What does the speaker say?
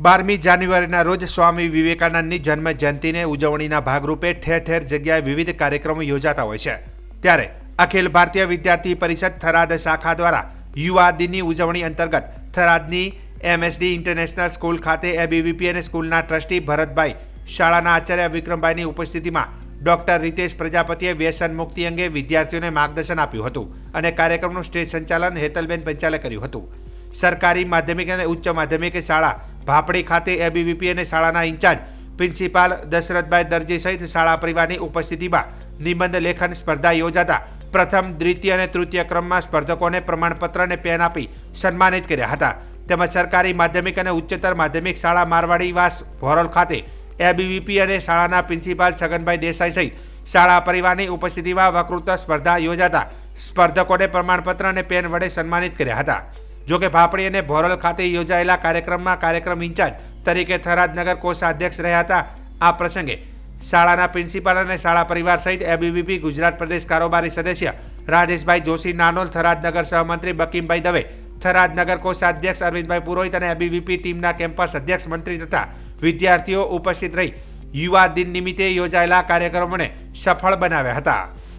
બારમી જાન્યુઆરીના રોજ સ્વામી વિવેકાનંદની જન્મ જયંતિને ઉજવણીના ભાગરૂપે ઠેર ઠેર જગ્યાએ વિવિધ કાર્યક્રમો યોજાતા હોય છે. ત્યારે અખિલ ભારતીય વિદ્યાર્થી પરિષદ થરાદ શાખા દ્વારા યુવા દિનની ઉજવણી અંતર્ગત થરાદની એમએસડી ઇન્ટરનેશનલ સ્કૂલ ખાતે એબીવીપી અને સ્કૂલના ટ્રસ્ટી ભરતભાઈ, શાળાના આચાર્ય વિક્રમભાઈની ઉપસ્થિતિમાં ડોક્ટર રીતેશ પ્રજાપતિએ વ્યસન મુક્તિ અંગે વિદ્યાર્થીઓને માર્ગદર્શન આપ્યું હતું અને કાર્યક્રમનું સ્ટેજ સંચાલન હેતલબેન પંચાલે કર્યું હતું. સરકારી માધ્યમિક અને ઉચ્ચ માધ્યમિક શાળા ભાપડી ખાતે એબીવીપી અને શાળાના ઇન્ચાર્જ પ્રિન્સિપાલ દશરથભાઈ દરજી સહિત શાળા પરિવારની ઉપસ્થિતિમાં નિબંધ લેખન સ્પર્ધા યોજાતા પ્રથમ, દ્વિતીય અને તૃતીય ક્રમમાં સ્પર્ધકોને પ્રમાણપત્ર અને પેન આપી સન્માનિત કર્યા હતા. તેમજ સરકારી માધ્યમિક અને ઉચ્ચતર માધ્યમિક શાળા મારવાડીવાસ ભોરલ ખાતે એબીવીપી અને શાળાના પ્રિન્સિપાલ છગનભાઈ દેસાઈ સહિત શાળા પરિવારની ઉપસ્થિતિમાં વકૃત્વ સ્પર્ધા યોજાતા સ્પર્ધકોને પ્રમાણપત્ર અને પેન વડે સન્માનિત કર્યા હતા. જોકે ભાપડી અને ભોરલ ખાતે યોજાયેલા કાર્યક્રમમાં કાર્યક્રમ ઇન્ચાર્જ તરીકે થરાદ નગર કોષાધ્યક્ષ રહ્યા હતા. આ પ્રસંગે શાળાના પ્રિન્સિપાલ અને શાળા પરિવાર સહિત એબીવીપી ગુજરાત પ્રદેશ કારોબારી સદસ્ય રાજેશભાઈ જોશી, નાનોલ થરાદ નગર સહમંત્રી બકીમભાઈ દવે થરાદ નગર કોષાધ્યક્ષ અરવિંદભાઈ પુરોહિત અને એબીવીપી ટીમના કેમ્પસ અધ્યક્ષ મંત્રી તથા વિદ્યાર્થીઓ ઉપસ્થિત રહી. યુવા દિન નિમિત્તે યોજાયેલા કાર્યક્રમોને સફળ બનાવ્યા હતા.